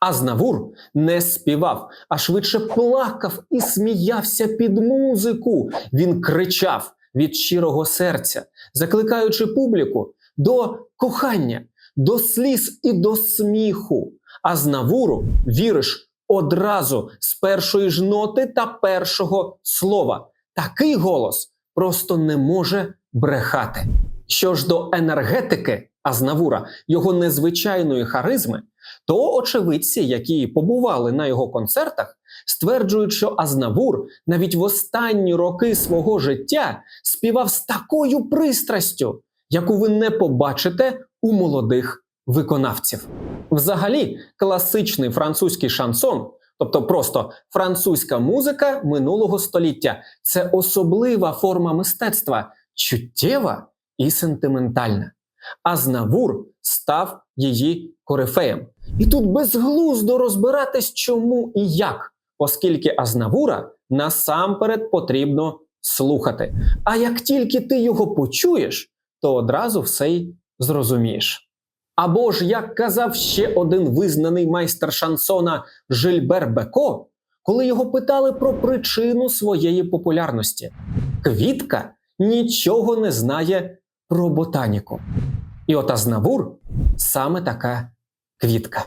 Азнавур не співав, а швидше плакав і сміявся під музику. Він кричав від щирого серця, закликаючи публіку до кохання, до сліз і до сміху. Азнавуру віриш одразу з першої ж ноти та першого слова. Такий голос просто не може брехати. Що ж до енергетики Азнавура, його незвичайної харизми, то очевидці, які побували на його концертах, стверджують, що Азнавур навіть в останні роки свого життя співав з такою пристрастю, яку ви не побачите у молодих виконавців. Взагалі, класичний французький шансон, тобто просто французька музика минулого століття, це особлива форма мистецтва, чуттєва і сентиментальна. Азнавур став її корифеєм. І тут безглуздо розбиратись, чому і як, оскільки Азнавура насамперед потрібно слухати. А як тільки ти його почуєш, то одразу все й зрозумієш. Або ж, як казав ще один визнаний майстер шансона Жильбер Беко, коли його питали про причину своєї популярності, квітка нічого не знає про ботаніку. І от Азнавур саме така квітка.